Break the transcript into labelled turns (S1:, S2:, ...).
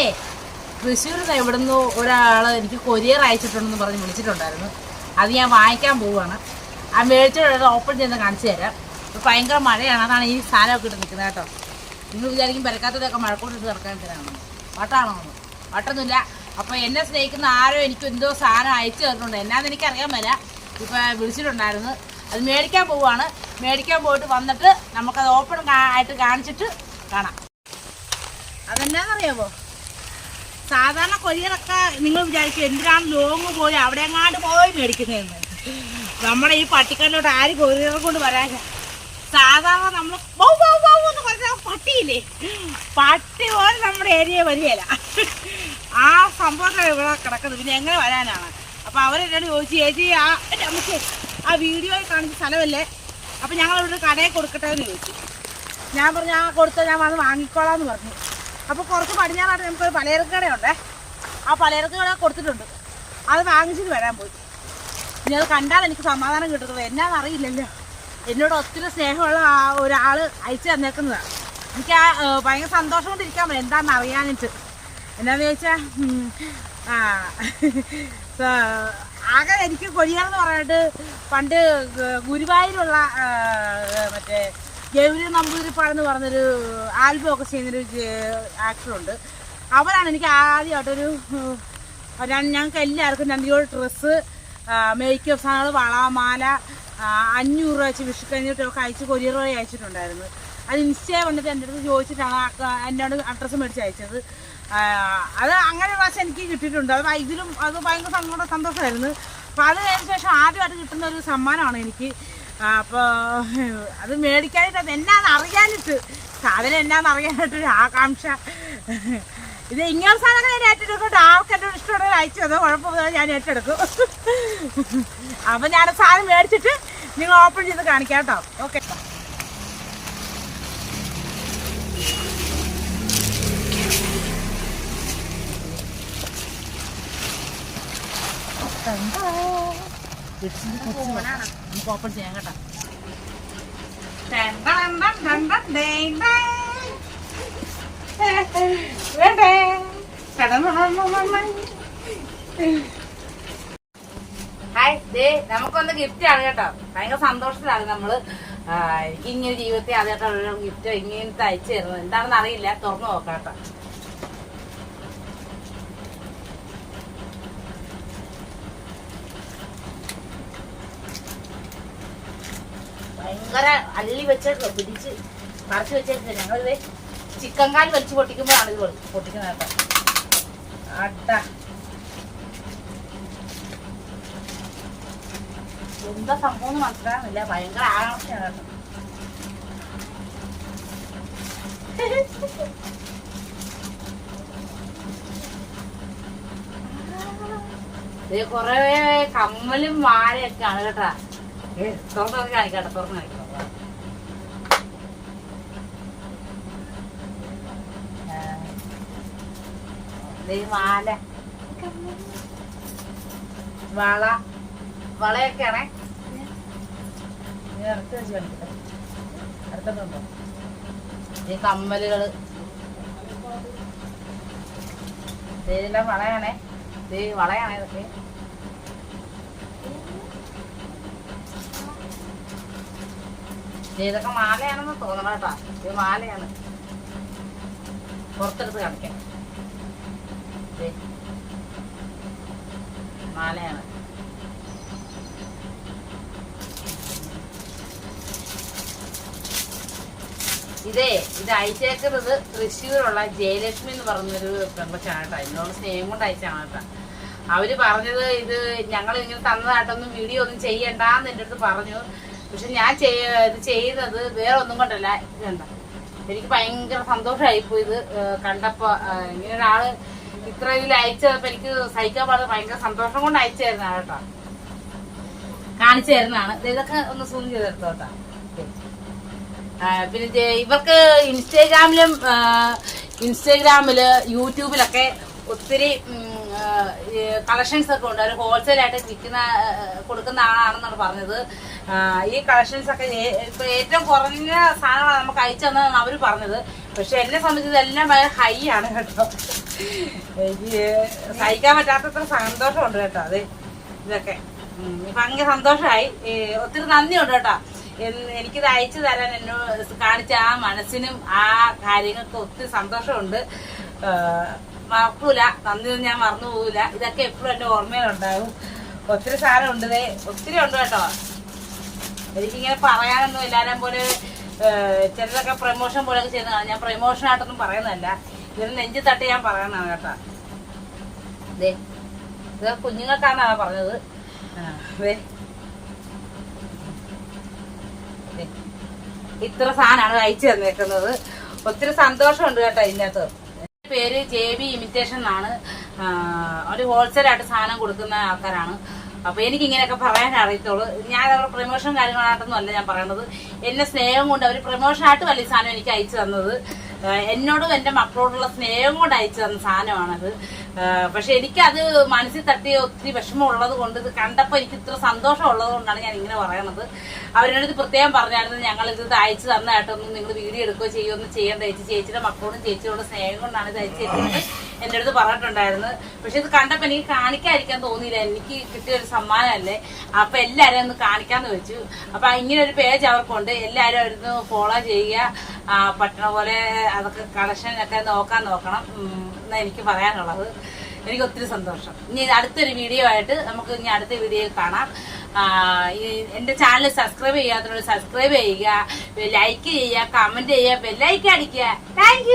S1: അതെ. തൃശ്ശൂരിൽ നിന്ന് എവിടുന്ന് ഒരാൾ എനിക്ക് കൊരിയർ അയച്ചിട്ടുണ്ടെന്ന് പറഞ്ഞ് വിളിച്ചിട്ടുണ്ടായിരുന്നു. അത് ഞാൻ വാങ്ങിക്കാൻ പോവുകയാണ്. ആ മേടിച്ചിട്ടുള്ളത് ഓപ്പൺ ചെയ്ത് കാണിച്ചു തരാം. ഇപ്പോൾ ഭയങ്കര മഴയാണ്. അതാണ് ഈ സാധനമൊക്കെ ഇട്ട് നിൽക്കുന്നത് കേട്ടോ. നിങ്ങൾ വിചാരിക്കും പരക്കാത്തതൊക്കെ മഴക്കൊണ്ട് കിടക്കാൻ തരാണെന്ന് വട്ടാണോ വട്ടൊന്നുമില്ല. അപ്പോൾ എന്നെ സ്നേഹിക്കുന്ന ആരോ എനിക്ക് എന്തോ സാധനം അയച്ചു തന്നിട്ടുണ്ട്. എന്നാന്ന് എനിക്കറിയാൻ വരാ മേല. ഇപ്പം വിളിച്ചിട്ടുണ്ടായിരുന്നു. അത് മേടിക്കാൻ പോവുകയാണ്. മേടിക്കാൻ പോയിട്ട് വന്നിട്ട് നമുക്കത് ഓപ്പൺ ആയിട്ട് കാണിച്ചിട്ട് കാണാം. അതെന്നാന്നറിയാമോ സാധാരണ കൊരിയറൊക്കെ നിങ്ങൾ വിചാരിച്ചു എന്തിനാണ് ലോങ് പോയി അവിടെ എങ്ങാണ്ട് പോയി മേടിക്കുന്നതെന്ന്. നമ്മുടെ ഈ പട്ടിക്കല്ലോട്ട് ആര് കൊരിയറെ കൊണ്ട് വരാൻ സാധാരണ നമ്മൾ ബൗ ബൗ ബൗ എന്ന് പറഞ്ഞാൽ പട്ടിയില്ലേ? പട്ടി പോലെ നമ്മുടെ ഏരിയ വരികയില്ല ആ സംഭവമൊക്കെ ഇവിടെ കിടക്കുന്നത്. പിന്നെ എങ്ങനെ വരാനാണ്? അപ്പോൾ അവരെന്നോട് ചോദിച്ചു ചേച്ചി ആ നമുക്ക് ആ വീഡിയോയിൽ കാണിച്ച സ്ഥലമല്ലേ? അപ്പോൾ ഞങ്ങൾ ഇവിടെ കടയിൽ കൊടുക്കട്ടെ എന്ന് ചോദിച്ചു. ഞാൻ പറഞ്ഞു ആ കൊടുത്താൽ ഞാൻ വന്ന് വാങ്ങിക്കോളാം എന്ന് പറഞ്ഞു. അപ്പോൾ കുറച്ച് പടിഞ്ഞാറായിട്ട് നമുക്കൊരു പലചരക്ക് കടയുണ്ടേ ആ പലചരക്ക് കട കൊടുത്തിട്ടുണ്ട്. അത് വാങ്ങിച്ചിട്ട് വരാൻ പോയി. ഇനി അത് കണ്ടാൽ എനിക്ക് സമാധാനം കിട്ടുന്നത് എന്നാന്ന് അറിയില്ലല്ലോ. എന്നോട് ഒത്തിരി സ്നേഹമുള്ള ഒരാൾ അയച്ചു തന്നേക്കുന്നതാണ് എനിക്ക് ആ ഭയങ്കര സന്തോഷം കൊണ്ടിരിക്കാൻ പറ്റും. എന്താണെന്ന് അറിയാനിട്ട്. എന്നാന്ന് ചോദിച്ചാൽ ആ ആകെ എനിക്ക് കൊരിയാന്ന് പറഞ്ഞിട്ട് പണ്ട് ഗുരുവായൂരുള്ള ആ, മറ്റേ ഗൗരി നമ്പൂതിരിപ്പാടെന്ന് പറഞ്ഞൊരു ആൽബം ഒക്കെ ചെയ്യുന്നൊരു ആക്ടറുണ്ട് അവരാണ് എനിക്ക് ആദ്യമായിട്ടൊരു ഞങ്ങൾക്ക് എല്ലാവർക്കും രണ്ട് ജോഡി ഡ്രസ്സ് മേക്കപ്പ് സാധനങ്ങൾ വള മാല ആ, അഞ്ഞൂറ് രൂപ വെച്ച് വിഷു കഴിഞ്ഞിട്ടൊക്കെ അയച്ച് കൊരിയർ വഴി അയച്ചിട്ടുണ്ടായിരുന്നു. അത് ഇൻസ്റ്റേ വന്നിട്ട് എന്റെ അടുത്ത് ചോദിച്ചിട്ടാണ് എന്നോട് അഡ്രസ്സ് മേടിച്ച് അയച്ചത്. അത് അങ്ങനെ പ്രാവശ്യം എനിക്ക് കിട്ടിയിട്ടുണ്ട്. അത് ഇതിലും അത് ഭയങ്കര സന്തോഷമായിരുന്നു അപ്പോൾ അത് കഴിഞ്ഞ ശേഷം ആദ്യമായിട്ട് കിട്ടുന്ന ഒരു സമ്മാനമാണ് എനിക്ക്. അപ്പോൾ അത് മേടിക്കാനായിട്ട് എന്നാന്ന് അറിയാനിട്ട് സാധനം എന്നാന്ന് അറിയാനായിട്ട് ഒരു ആകാംക്ഷ. ഇത് ഇങ്ങനെ സാധനങ്ങൾ ഞാൻ ഏറ്റെടുക്കും. എന്റെ ഇഷ്ടമുള്ള അയച്ചു തന്നോ കുഴപ്പമില്ല ഞാൻ ഏറ്റെടുക്കും. അപ്പം ഞാൻ സാധനം മേടിച്ചിട്ട് നിങ്ങൾ ഓപ്പൺ ചെയ്ത് കാണിക്കാം കേട്ടോ. ഓക്കെ. നമുക്ക് ഓപ്പൺ ചെയ്യാം കേട്ടോ ടൻ ടൻ ടൻ ടൻ ടൻ ഡേയ് ഡേയ്. വേണ്ടേ? ഹായ് ദേ നമുക്കൊന്ന് ഗിഫ്റ്റ് ആണ് കേട്ടോ ഭയങ്കര സന്തോഷത്തിലാണ് നമ്മള് ആ, എനിക്ക് ഇങ്ങനെ ജീവിതത്തിൽ ആദ്യമായിട്ടാണ് ഗിഫ്റ്റ് ഇങ്ങനത്തെ അയച്ചു തരുന്നത് എന്താണെന്ന് അറിയില്ല തുറന്നു നോക്കാം കേട്ടോ ഭയങ്കര അള്ളി വെച്ചേക്കോ പിടിച്ച് മറച്ചു വെച്ചിട്ട് ഞങ്ങളിത് ചിക്കൻ കാൽ വലിച്ചു പൊട്ടിക്കുമ്പോഴാണ് ഇത് പൊട്ടിക്കുന്നത് കേട്ടോ. അട്ട എന്താ സംഭവം മനസ്സിലാകുന്നില്ല ഭയങ്കര ആകാംക്ഷയാണ് കേട്ടോ. കൊറേ കമ്മലും വാഴയൊക്കെയാണ് കേട്ടാ. ഏ, തുറന്ന് നോക്കി കാണിക്കാട്ടെ തുറന്ന് കാണിക്കാം. ആ. ദേ മാല. വള. വളയൊക്കെയാണേ. അടുത്ത് വെച്ച് കാണിക്കട്ടെ. അടുത്തുണ്ടോ ഈ കമ്മലുകൾ. ഇതിന്റെ വളയാണേ. ദേ വളയാണേ ഇതൊക്കെ. ഇതൊക്കെ മാലയാണെന്ന് തോന്നണം കേട്ടോ. ഇത് മാലയാണ്. പുറത്തെടുത്ത് കാണിക്കാം. മാലയാണ്. ഇതേ ഇത് അയച്ചേക്കുന്നത് തൃശ്ശൂരുള്ള ജയലക്ഷ്മി എന്ന് പറഞ്ഞൊരു പെൺകൊച്ചാണ് കേട്ടോ. എന്നോട് സ്നേഹം കൊണ്ട് അയച്ചാണ് അവർ പറഞ്ഞത് ഇത് ഞങ്ങൾ ഇങ്ങനെ തന്നതായിട്ടൊന്നും വീഡിയോ ഒന്നും ചെയ്യണ്ടെന്ന് എന്റെ അടുത്ത് പറഞ്ഞു. പക്ഷെ ഞാൻ ഇത് ചെയ്യുന്നത് വേറെ ഒന്നും കൊണ്ടല്ല. ഇത് കണ്ട എനിക്ക് ഭയങ്കര സന്തോഷമായിപ്പോയി ഇത് കണ്ടപ്പോ ഇങ്ങനെ ഒരാൾ ഇത്ര ഇതിൽ അയച്ചപ്പോ എനിക്ക് സഹിക്കാൻ പാടില്ല ഭയങ്കര സന്തോഷം കൊണ്ട് അയച്ചു തരുന്നതാണ് കേട്ടോ. കാണിച്ചു തരുന്നതാണ് ഇതൊക്കെ ഒന്ന് സൂം ചെയ്ത് ദേ. പിന്നെ ഇവർക്ക് ഇൻസ്റ്റാഗ്രാമിലും ഇൻസ്റ്റാഗ്രാമിൽ യൂട്യൂബിലൊക്കെ ഒത്തിരി കളക്ഷൻസ് ഒക്കെ ഉണ്ട്. അവർ ഹോൾസെയിൽ ആയിട്ട് വിൽക്കുന്ന കൊടുക്കുന്ന ആളാണെന്നാണ് പറഞ്ഞത്. ഈ കളക്ഷൻസ് ഒക്കെ ഏറ്റവും കുറഞ്ഞ സാധനങ്ങളാണ് നമുക്ക് അയച്ചു തന്നതെന്ന് അവർ പറഞ്ഞത്. പക്ഷെ എന്നെ സംബന്ധിച്ച് എല്ലാം വളരെ ഹൈ ആണ് കേട്ടോ. എനിക്ക് സഹിക്കാൻ പറ്റാത്തത്ര സന്തോഷമുണ്ട് കേട്ടോ. അതെ ഇതൊക്കെ. ഭയങ്കര സന്തോഷമായി ഒത്തിരി നന്ദിയുണ്ട് കേട്ടോ. എനിക്കിത് അയച്ചു തരാൻ എന്നോട് കാണിച്ച ആ മനസ്സിനും ആ കാര്യങ്ങൾക്കും ഒത്തിരി സന്തോഷമുണ്ട്. മറക്കൂല. നന്ദി ഞാൻ മറന്നു പോവില്ല ഇതൊക്കെ എപ്പോഴും എന്റെ ഓർമ്മയിലുണ്ടാകും. ഒത്തിരി സാധനം ഉണ്ട് ഒത്തിരി ഉണ്ട് കേട്ടോ. എനിക്കിങ്ങനെ പറയാനൊന്നും എല്ലാവരും പോലെ ചിലരൊക്കെ പ്രമോഷൻ പോലെയൊക്കെ ചെയ്യുന്നതാണ് ഞാൻ പ്രമോഷൻ ആയിട്ടൊന്നും പറയുന്നതല്ല. ഇതിന് നെഞ്ചി തട്ടി ഞാൻ പറയുന്നതാണ് കേട്ടോ. അതെ ഇത് കുഞ്ഞുങ്ങൾക്കാണ് ആ, പറഞ്ഞത്. ഇത്ര സാധനമാണ് അയച്ചു തന്നേക്കുന്നത്. ഒത്തിരി സന്തോഷമുണ്ട് കേട്ടോ ഇതിനകത്ത്. പേര് ജെ ബി ഇമിറ്റേഷൻ എന്നാണ്. ഒരു ഹോൾസെയിലായിട്ട് സാധനം കൊടുക്കുന്ന ആൾക്കാരാണ്. അപ്പൊ എനിക്ക് ഇങ്ങനെയൊക്കെ പറയാൻ അറിയത്തുള്ളൂ. ഞാൻ അവരുടെ പ്രൊമോഷൻ കാര്യങ്ങളായിട്ടൊന്നും അല്ല ഞാൻ പറയണത്. എന്നെ സ്നേഹം കൊണ്ട് അവർ പ്രൊമോഷൻ ആയിട്ട് വലിയ സാധനം എനിക്ക് അയച്ചു തന്നത്. എന്നോടും എന്റെ മക്കളോടുള്ള സ്നേഹം കൊണ്ട് അയച്ചു തന്ന സാധനമാണത്. പക്ഷെ എനിക്കത് മനസ്സിൽ തട്ടിയ ഒത്തിരി വിഷമം ഉള്ളത് കൊണ്ട് ഇത് കണ്ടപ്പോൾ എനിക്ക് ഇത്ര സന്തോഷം ഉള്ളത് കൊണ്ടാണ് ഞാൻ ഇങ്ങനെ പറയണത്. അവരോട് ഇത് പ്രത്യേകം പറഞ്ഞായിരുന്നു ഞങ്ങൾ ഇത് അയച്ചു തന്നതായിട്ടൊന്നും നിങ്ങൾ വീഡിയോ എടുക്കുകയോ ചെയ്യുകയോ ഒന്നും ചെയ്യേണ്ട. ചേച്ചി ചേച്ചിയുടെ മക്കളോടും ചേച്ചിയോടും സ്നേഹം കൊണ്ടാണ് ഇത് അയച്ചു തരുന്നത്. അടുത്ത് പറഞ്ഞിട്ടുണ്ടായിരുന്നു. പക്ഷെ ഇത് കണ്ടപ്പോൾ എനിക്ക് കാണിക്കാതിരിക്കാൻ തോന്നിയില്ല. എനിക്ക് കിട്ടിയ ഒരു സമ്മാനമല്ലേ? അപ്പൊ എല്ലാവരും ഒന്ന് കാണിക്കാന്ന് വെച്ചു. അപ്പൊ ഇങ്ങനെ ഒരു പേജ് അവർക്കുണ്ട് എല്ലാവരും അവരുന്ന് ഫോളോ ചെയ്യുക. പറ്റണ പോലെ അതൊക്കെ കളക്ഷൻ ഒക്കെ നോക്കാൻ നോക്കണം. എന്ന് എനിക്ക് പറയാനുള്ളത്. എനിക്ക് ഒത്തിരി സന്തോഷം. ഇനി അടുത്തൊരു വീഡിയോ ആയിട്ട് നമുക്ക് ഇനി അടുത്ത വീഡിയോയിൽ കാണാം. എന്റെ ചാനൽ സബ്സ്ക്രൈബ് ചെയ്യാത്തവർ സബ്സ്ക്രൈബ് ചെയ്യുക ലൈക്ക് ചെയ്യുക കമന്റ് ചെയ്യുക ബെല്ലൈക്ക് അടിക്കുക. താങ്ക്